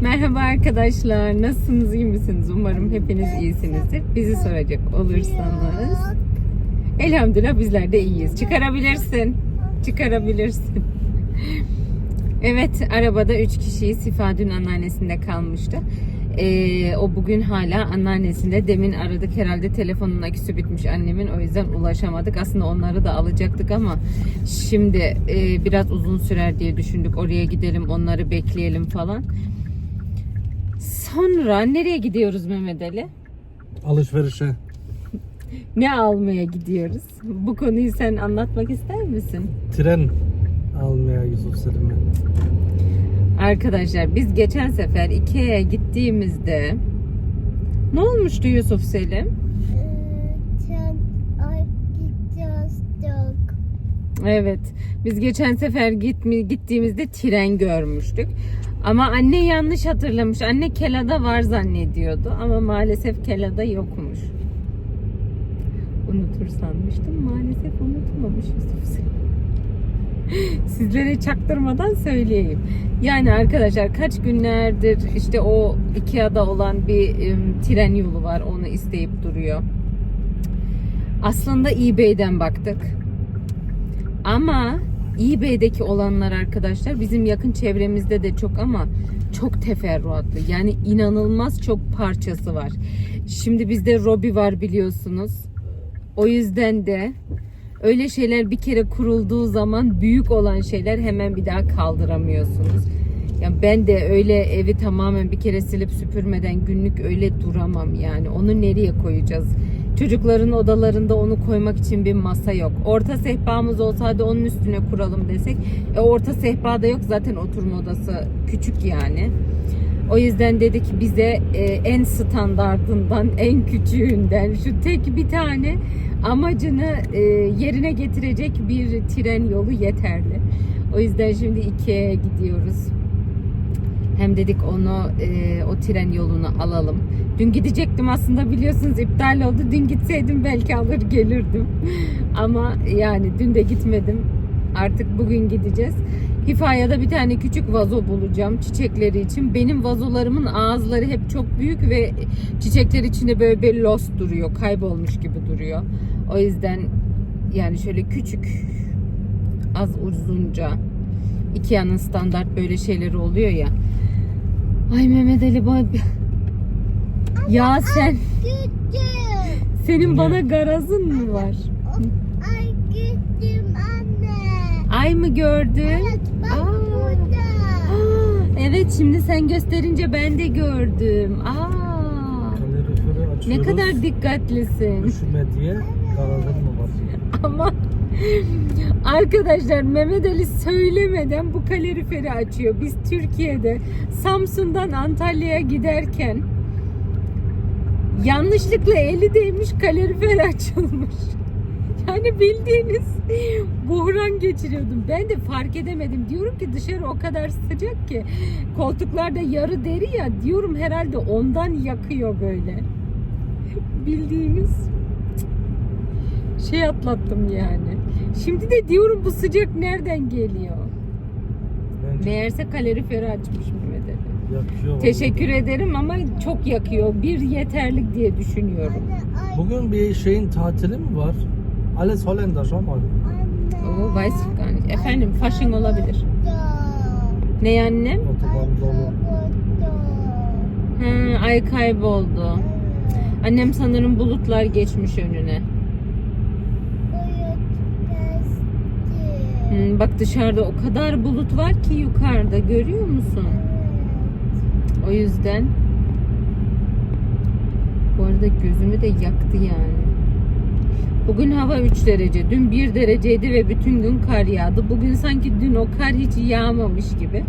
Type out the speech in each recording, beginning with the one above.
Merhaba arkadaşlar. Nasılsınız? iyi misiniz? Umarım hepiniz iyisinizdir. Bizi soracak olursanız elhamdülillah bizler de iyiyiz. Çıkarabilirsin. Çıkarabilirsin. Evet, arabada 3 kişiyiz. Sifa dün anneannesinde kalmıştı. Ee, o bugün hala anneannesinde. Demin aradık herhalde telefonun aküsü bitmiş annemin. O yüzden ulaşamadık. Aslında onları da alacaktık ama şimdi e, biraz uzun sürer diye düşündük. Oraya gidelim, onları bekleyelim falan. Sonra nereye gidiyoruz Mehmet Ali? Alışverişe. Ne almaya gidiyoruz? Bu konuyu sen anlatmak ister misin? Tren almaya Yusuf Selim'e. Arkadaşlar biz geçen sefer Ikea'ya gittiğimizde ne olmuştu Yusuf Selim? Evet. Biz geçen sefer gitmi, gittiğimizde tren görmüştük. Ama anne yanlış hatırlamış. Anne Kela'da var zannediyordu ama maalesef Kela'da yokmuş. Unutur sanmıştım. Maalesef unutmamış Yusuf. Sizlere çaktırmadan söyleyeyim. Yani arkadaşlar kaç günlerdir işte o Ikea'da olan bir em, tren yolu var. Onu isteyip duruyor. Aslında eBay'den baktık. Ama eBay'deki olanlar arkadaşlar bizim yakın çevremizde de çok ama çok teferruatlı. Yani inanılmaz çok parçası var. Şimdi bizde Robi var biliyorsunuz. O yüzden de öyle şeyler bir kere kurulduğu zaman büyük olan şeyler hemen bir daha kaldıramıyorsunuz. Ya ben de öyle evi tamamen bir kere silip süpürmeden günlük öyle duramam yani. Onu nereye koyacağız? Çocukların odalarında onu koymak için bir masa yok. Orta sehpamız olsa hadi onun üstüne kuralım desek. E orta sehpa da yok zaten oturma odası küçük yani. O yüzden dedik bize e, en standardından, en küçüğünden şu tek bir tane amacını e, yerine getirecek bir tren yolu yeterli. O yüzden şimdi Ikea'ya gidiyoruz. Hem dedik onu e, o tren yolunu alalım. Dün gidecektim aslında biliyorsunuz iptal oldu. Dün gitseydim belki alır gelirdim. Ama yani dün de gitmedim. Artık bugün gideceğiz. Hifaya'da bir tane küçük vazo bulacağım çiçekleri için. Benim vazolarımın ağızları hep çok büyük ve çiçekler içinde böyle bir lost duruyor. Kaybolmuş gibi duruyor. O yüzden yani şöyle küçük az uzunca Ikea'nın standart böyle şeyleri oluyor ya. Ay Mehmet Ali bak. Ya sen senin bana garazın mı var? Ay gittim anne. Ay mı gördün? Evet bak Aa. burada. Aa, Evet şimdi sen gösterince ben de gördüm. Aa, ne kadar dikkatlisin. Üşüme diye garajın mı var? Ama arkadaşlar Mehmet Ali söylemeden bu kaloriferi açıyor. Biz Türkiye'de Samsun'dan Antalya'ya giderken yanlışlıkla eli değmiş kalorifer açılmış. Yani bildiğiniz buhran geçiriyordum. Ben de fark edemedim. Diyorum ki dışarı o kadar sıcak ki koltuklarda yarı deri ya diyorum herhalde ondan yakıyor böyle. Bildiğiniz şey atlattım yani. Şimdi de diyorum bu sıcak nereden geliyor? Bence Meğerse kaloriferi açmış Mehmet Ali. yakıyor. vallahi. Teşekkür ederim ama çok yakıyor. Bir yeterlik diye düşünüyorum. Bugün bir şeyin tatili mi var? Alles mal. anne. O weiß ich gar nicht. Efendim fasching olabilir. Ne annem? Otoban dolu. Burada. Ha, ay kayboldu. Annem sanırım bulutlar geçmiş önüne. Hmm, bak dışarıda o kadar bulut var ki yukarıda görüyor musun? O yüzden bu arada gözümü de yaktı yani. Bugün hava 3 derece. Dün 1 dereceydi ve bütün gün kar yağdı. Bugün sanki dün o kar hiç yağmamış gibi.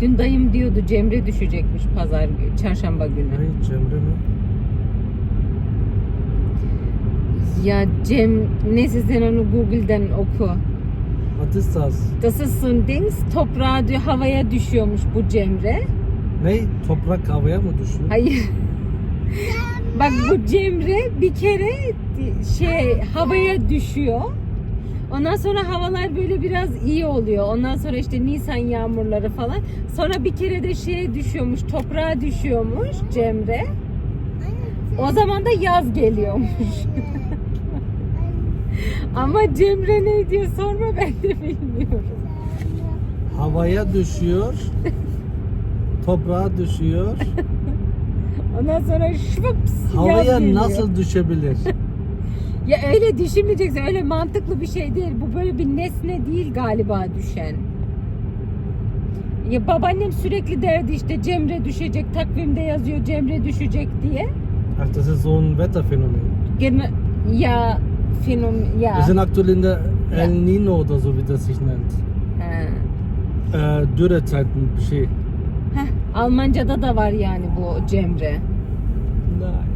Dün dayım diyordu Cemre düşecekmiş pazar günü, çarşamba günü. Ne Cemre mi? Ya Cem neyse sen onu Google'den oku. Was ist das? Das ist so ein Dings. Toprağa diyor havaya düşüyormuş bu Cemre. Ne? Toprak havaya mı düşüyor? Hayır. Bak bu Cemre bir kere şey havaya düşüyor. Ondan sonra havalar böyle biraz iyi oluyor. Ondan sonra işte Nisan yağmurları falan. Sonra bir kere de şeye düşüyormuş, toprağa düşüyormuş Cemre. O zaman da yaz geliyormuş. Ama Cemre ne diyor sorma ben de bilmiyorum. Havaya düşüyor. toprağa düşüyor. Ondan sonra yaz Havaya geliyor. nasıl düşebilir? Ya öyle düşünmeyeceksin. Öyle mantıklı bir şey değil. Bu böyle bir nesne değil galiba düşen. Ya babaannem sürekli derdi işte Cemre düşecek. Takvimde yazıyor Cemre düşecek diye. Ach, das ist so ein Wetterphänomen. Gene ya fenom ya. Wir sind aktuell in der El Nino oder so, wie das sich nennt. Ha. Äh, Dürrezeiten bir şey. Heh, Almanca'da da var yani bu Cemre. Nein.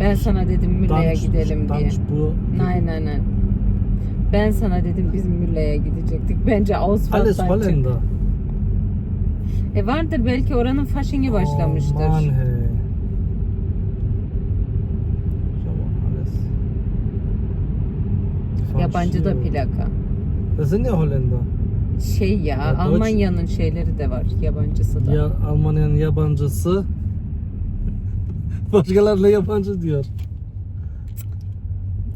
Ben sana dedim Mülle'ye gidelim diye. bu. Nein nein nein. Ben sana dedim biz Mülle'ye gidecektik. Bence Alles Ausfall'dan çık. Holländer. E vardır belki oranın faşingi başlamıştır. Oh Mann, Yabancı da Falsch. plaka. Das sind ja Holländer. Şey ya, Ya, Almanya'nın şeyleri de var, yabancısı da. Ya Almanya'nın yabancısı. Başkalarına yabancı diyor.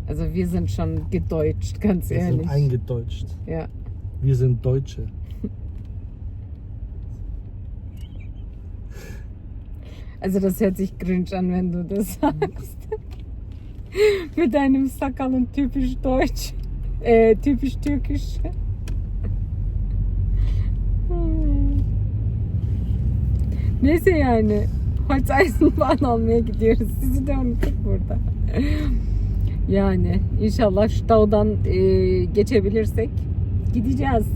Also wir sind schon gedeutscht, ganz Wir sind ehrlich. eingedeutscht. Ja. Wir sind Deutsche. Also das hört sich cringe an, wenn du das sagst. Mit deinem Sakalın typisch deutsch. Äh, typisch türkisch. Hmm. Neyse yani. Holzeisenbahn almaya gidiyoruz. Sizi de unuttuk burada. Yani inşallah şu dağdan e, geçebilirsek gideceğiz.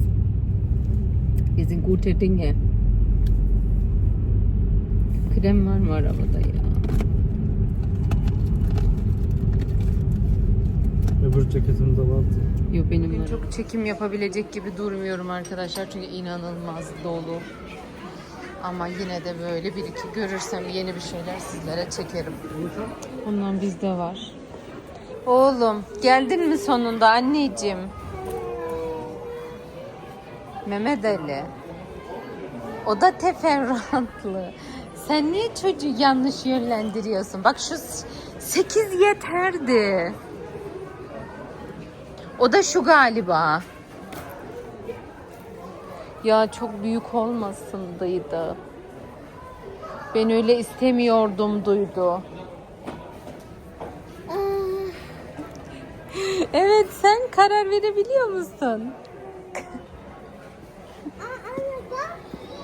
Wir sind gute Dinge. Krem var mı arabada ya? Öbür ceketimde vardı. Yok benim var. Çok çekim yapabilecek gibi durmuyorum arkadaşlar çünkü inanılmaz dolu. Ama yine de böyle bir iki görürsem yeni bir şeyler sizlere çekerim. Bundan bizde var. Oğlum geldin mi sonunda anneciğim? Mehmet Ali. O da teferruatlı. Sen niye çocuğu yanlış yönlendiriyorsun? Bak şu 8 yeterdi. O da şu galiba. Ya çok büyük olmasın duydu. Ben öyle istemiyordum duydu. Evet sen karar verebiliyor musun?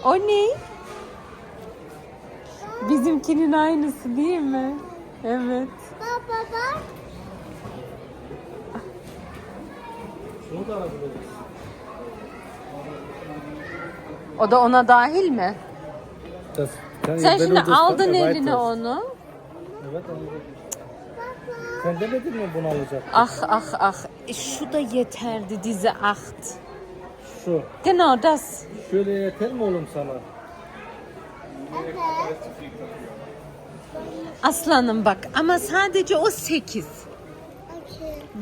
O ne? Bizimkinin aynısı değil mi? Evet. Baba bak. O da ona dahil mi? Das kann Sen wenn şimdi du das aldın erweiterst. eline onu. Evet anladım. Sen demedin mi bunu alacak? Ah ah ah. E, Şu da yeterdi dize acht. Şu. Genau das. Şöyle yeter mi oğlum sana? Aslanım bak ama sadece o 8.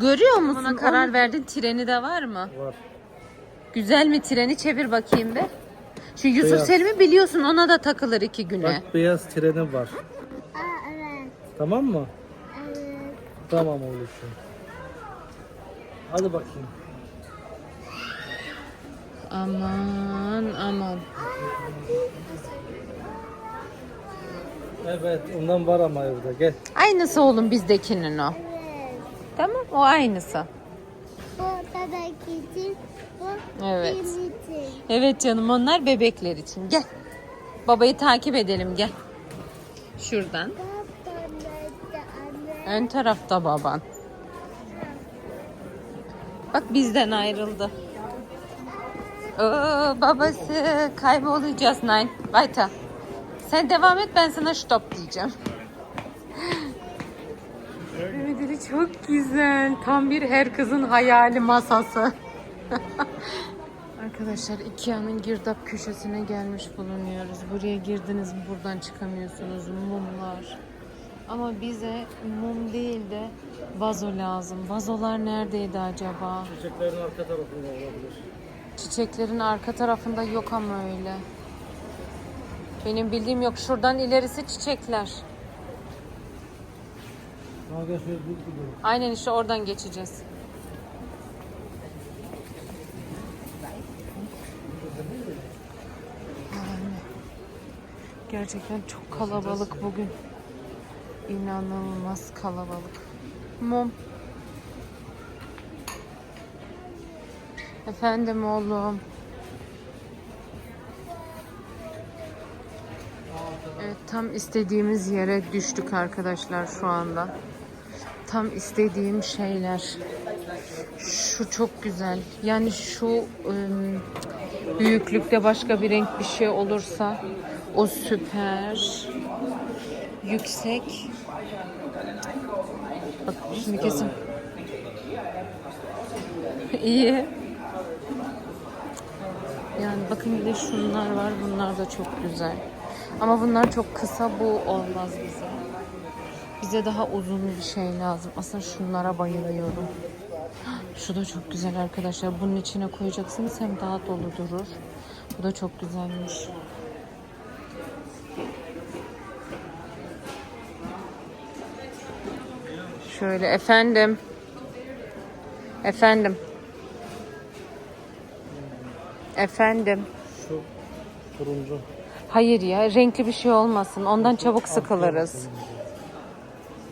Görüyor musun? Ona karar verdin. Treni de var mı? Var. Güzel mi treni? Çevir bakayım bir. Şu Yusuf Beyaz. Selim'i biliyorsun ona da takılır iki güne. Bak beyaz treni var. Aa evet. Tamam mı? Evet. Tamam oğlum. Hadi bakayım. Aman aman. Evet ondan var ama evde gel. Aynısı oğlum bizdekinin o. Tamam o aynısı. Bu bebek için. Bu Evet. benim için. Evet canım onlar bebekler için. Gel. Babayı takip edelim gel. Şuradan. Ön tarafta baban. Bak bizden ayrıldı. Oo, babası kaybolacağız Nein. Weiter. Sen devam et ben sana stop diyeceğim. Müdürü çok güzel. Tam bir her kızın hayali masası. Arkadaşlar Ikea'nın girdap köşesine gelmiş bulunuyoruz. Buraya girdiniz mi buradan çıkamıyorsunuz. Mumlar. Ama bize mum değil de vazo lazım. Vazolar neredeydi acaba? Çiçeklerin arka tarafında olabilir. Çiçeklerin arka tarafında yok ama öyle. Benim bildiğim yok. Şuradan ilerisi çiçekler. Ha gel şöyle bir gidelim. Aynen işte oradan geçeceğiz. Gerçekten çok kalabalık bugün. İnanılmaz kalabalık. Mum. Efendim oğlum. Evet tam istediğimiz yere düştük arkadaşlar şu anda. Tam istediğim şeyler. Şu çok güzel. Yani şu ım, büyüklükte başka bir renk bir şey olursa o süper. Yüksek. Bak şimdi kesin. İyi. Yani bakın bir de şunlar var. Bunlar da çok güzel. Ama bunlar çok kısa. Bu olmaz bize. Bize daha uzun bir şey lazım. Aslında şunlara bayılıyorum. Şu da çok güzel arkadaşlar. Bunun içine koyacaksınız hem daha dolu durur. Bu da çok güzelmiş. Şöyle efendim. Efendim. Efendim. Şu turuncu. Hayır ya renkli bir şey olmasın. Ondan çabuk sıkılırız.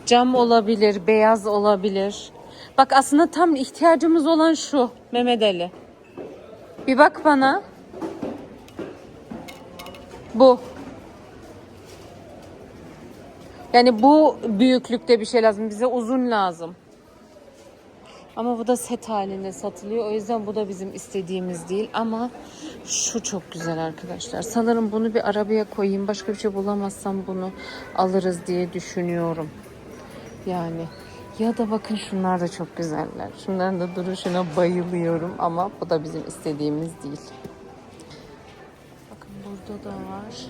Cam olabilir, beyaz olabilir. Bak aslında tam ihtiyacımız olan şu Mehmet Ali. Bir bak bana. Bu. Yani bu büyüklükte bir şey lazım. Bize uzun lazım. Ama bu da set halinde satılıyor. O yüzden bu da bizim istediğimiz değil. Ama şu çok güzel arkadaşlar. Sanırım bunu bir arabaya koyayım. Başka bir şey bulamazsam bunu alırız diye düşünüyorum. Yani ya da bakın şunlar da çok güzeller. Şunların da duruşuna bayılıyorum ama bu da bizim istediğimiz değil. Bakın burada da var.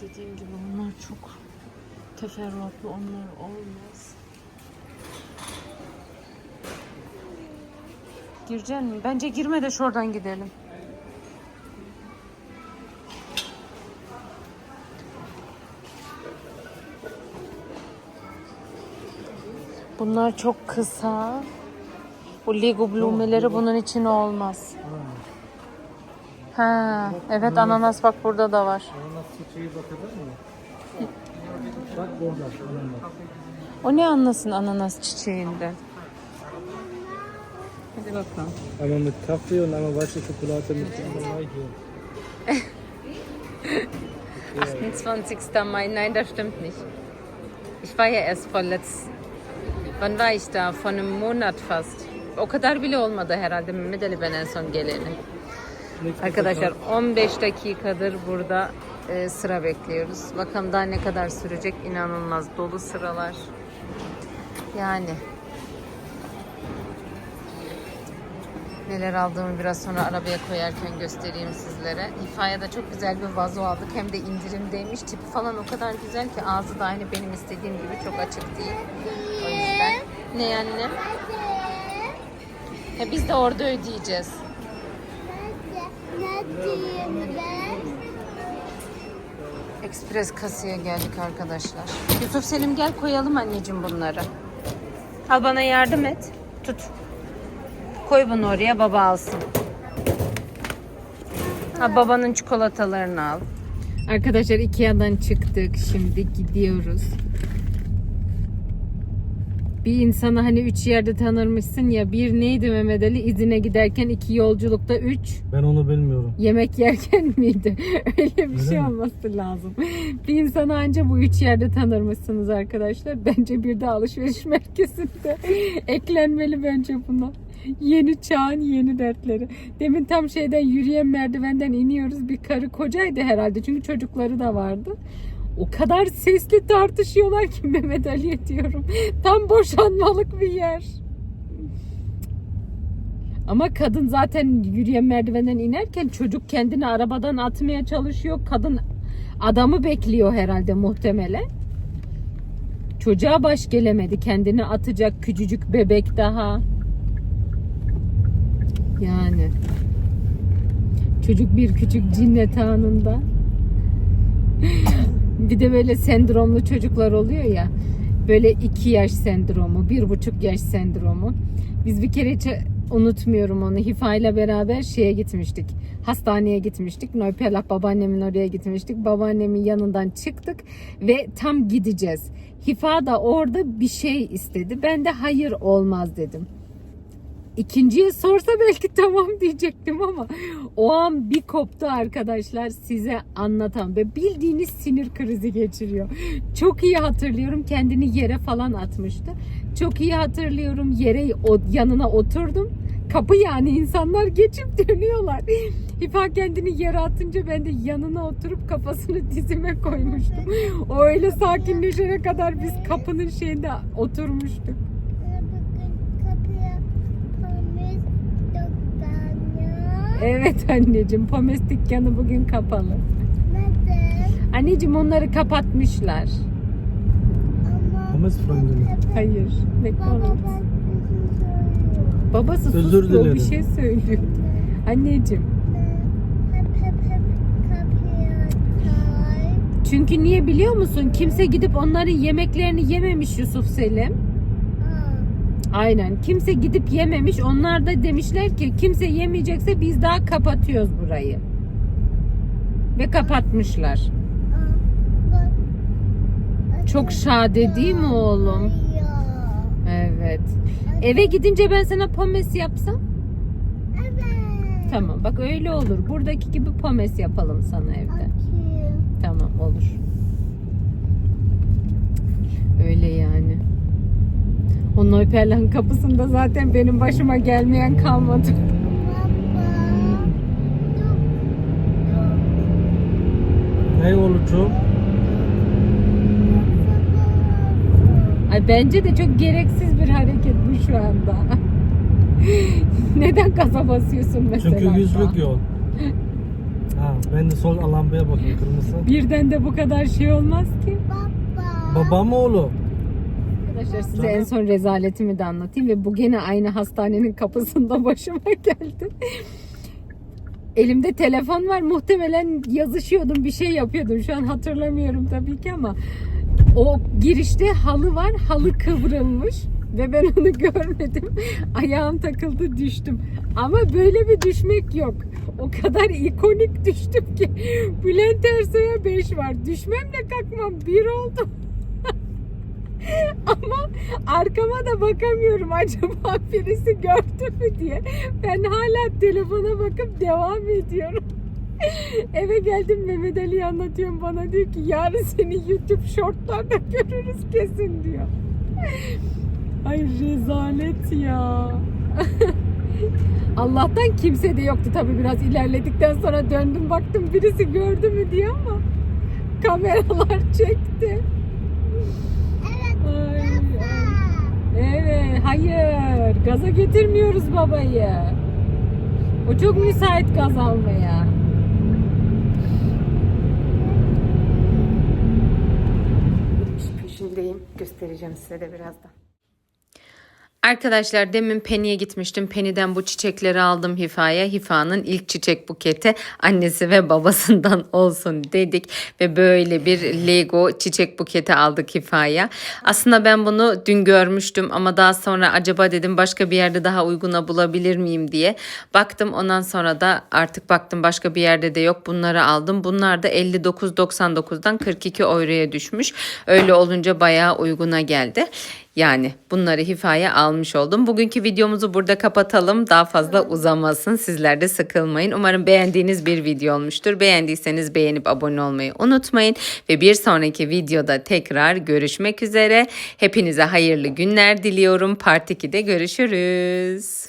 Dediğim gibi onlar çok teferruatlı onlar olmaz. Gireceksin mi? Bence girme de şuradan gidelim. Bunlar çok kısa. Bu Lego blumeleri bunun için olmaz. Ha, evet ananas bak burada da var. Ananas çiçeği bakabilir mi? Bak burada ananas. O ne anlasın ananas çiçeğinden? Hadi bakalım. Aber mit Kaffee und einmal weiße Schokolade mit Mai hier. 28. Mai, nein, das stimmt nicht. Ich war ja erst vorletzt. Wann war ich da? Vor einem Monat fast. O kadar bile olmadı herhalde Mehmet Ali ben en son geleni. Arkadaşlar 15 dakikadır burada e, sıra bekliyoruz. Bakalım daha ne kadar sürecek inanılmaz dolu sıralar. Yani neler aldığımı biraz sonra arabaya koyarken göstereyim sizlere. Hifaya da çok güzel bir vazo aldık. Hem de indirimdeymiş. Tipi falan o kadar güzel ki ağzı da aynı benim istediğim gibi çok açık değil. Ne annem? Ya biz de orada ödeyeceğiz. Ekspres kasaya geldik arkadaşlar. Yusuf Selim gel koyalım anneciğim bunları. Al bana yardım et. Tut. Koy bunu oraya baba alsın. Ha babanın çikolatalarını al. Arkadaşlar Ikea'dan çıktık. Şimdi gidiyoruz. Bir insanı hani üç yerde tanırmışsın ya. Bir neydi Mehmet Ali? İzine giderken iki yolculukta üç. Ben onu bilmiyorum. Yemek yerken miydi? Öyle bir Öyle şey mi? olması lazım. Bir insanı anca bu üç yerde tanırmışsınız arkadaşlar. Bence bir de alışveriş merkezinde eklenmeli bence buna. Yeni çağın yeni dertleri. Demin tam şeyden yürüyen merdivenden iniyoruz. Bir karı kocaydı herhalde. Çünkü çocukları da vardı. O kadar sesli tartışıyorlar ki Mehmet Ali'ye diyorum. Tam boşanmalık bir yer. Ama kadın zaten yürüyen merdivenden inerken çocuk kendini arabadan atmaya çalışıyor. Kadın adamı bekliyor herhalde muhtemelen. Çocuğa baş gelemedi. Kendini atacak küçücük bebek daha. Yani. Çocuk bir küçük cinnet anında. Bir de böyle sendromlu çocuklar oluyor ya. Böyle iki yaş sendromu, bir buçuk yaş sendromu. Biz bir kere hiç unutmuyorum onu. Hifa ile beraber şeye gitmiştik. Hastaneye gitmiştik. Noypelah babaannemin oraya gitmiştik. Babaannemin yanından çıktık ve tam gideceğiz. Hifa da orada bir şey istedi. Ben de hayır olmaz dedim. İkinciye sorsa belki tamam diyecektim ama o an bir koptu arkadaşlar size anlatan ve bildiğiniz sinir krizi geçiriyor. Çok iyi hatırlıyorum kendini yere falan atmıştı. Çok iyi hatırlıyorum yere o, yanına oturdum. Kapı yani insanlar geçip dönüyorlar. İfa kendini yere atınca ben de yanına oturup kafasını dizime koymuştum. O öyle sakinleşene kadar biz kapının şeyinde oturmuştuk. Evet anneciğim Pomes dükkanı bugün kapalı. Neden? Anneciğim onları kapatmışlar. Freunde mi? Hayır. Baba McDonald's. bir. Babası Özür susuyor bir dilerim. şey söylüyor. Anneciğim. Tay. Çünkü niye biliyor musun? Kimse gidip onların yemeklerini yememiş Yusuf Selim. Aynen. Kimse gidip yememiş. Onlar da demişler ki kimse yemeyecekse biz daha kapatıyoruz burayı. Ve kapatmışlar. Çok şade değil mi oğlum? Evet. Eve gidince ben sana pomes yapsam? Evet. Tamam. Bak öyle olur. Buradaki gibi pomes yapalım sana evde. Açayım. Tamam olur. Öyle yani. O Noyperla'nın kapısında zaten benim başıma gelmeyen kalmadı. Ne oğlucuğum? Ay bence de çok gereksiz bir hareket bu şu anda. Neden gaza basıyorsun mesela? Çünkü yüzlük yol. Ha, ben de sol alambaya bakayım kırmızı. Birden de bu kadar şey olmaz ki. Baba. Baba mı oğlu? Arkadaşlar size en son rezaletimi de anlatayım ve bu gene aynı hastanenin kapısında başıma geldi. Elimde telefon var. Muhtemelen yazışıyordum, bir şey yapıyordum. Şu an hatırlamıyorum tabii ki ama o girişte halı var. Halı kıvrılmış ve ben onu görmedim. Ayağım takıldı, düştüm. Ama böyle bir düşmek yok. O kadar ikonik düştüm ki Bülent Ersoy'a 5 var. Düşmemle kalkmam bir oldu. Ama arkama da bakamıyorum acaba birisi gördü mü diye. Ben hala telefona bakıp devam ediyorum. Eve geldim Mehmet Ali'ye anlatıyorum bana diyor ki yarın seni YouTube shortlarda görürüz kesin diyor. Ay rezalet ya. Allah'tan kimse de yoktu tabii biraz ilerledikten sonra döndüm baktım birisi gördü mü diye ama kameralar çekti. Evet, hayır. Gaza getirmiyoruz babayı. O çok müsait gaz almaya. Peşindeyim. Göstereceğim size de birazdan. Arkadaşlar demin Penny'e gitmiştim. Penny'den bu çiçekleri aldım Hifa'ya. Hifa'nın ilk çiçek buketi annesi ve babasından olsun dedik. Ve böyle bir Lego çiçek buketi aldık Hifa'ya. Aslında ben bunu dün görmüştüm ama daha sonra acaba dedim başka bir yerde daha uyguna bulabilir miyim diye. Baktım ondan sonra da artık baktım başka bir yerde de yok. Bunları aldım. Bunlar da 59.99'dan 42 euroya düşmüş. Öyle olunca bayağı uyguna geldi. Yani bunları hifaya almış oldum. Bugünkü videomuzu burada kapatalım. Daha fazla uzamasın. Sizler de sıkılmayın. Umarım beğendiğiniz bir video olmuştur. Beğendiyseniz beğenip abone olmayı unutmayın. Ve bir sonraki videoda tekrar görüşmek üzere. Hepinize hayırlı günler diliyorum. Part 2'de görüşürüz.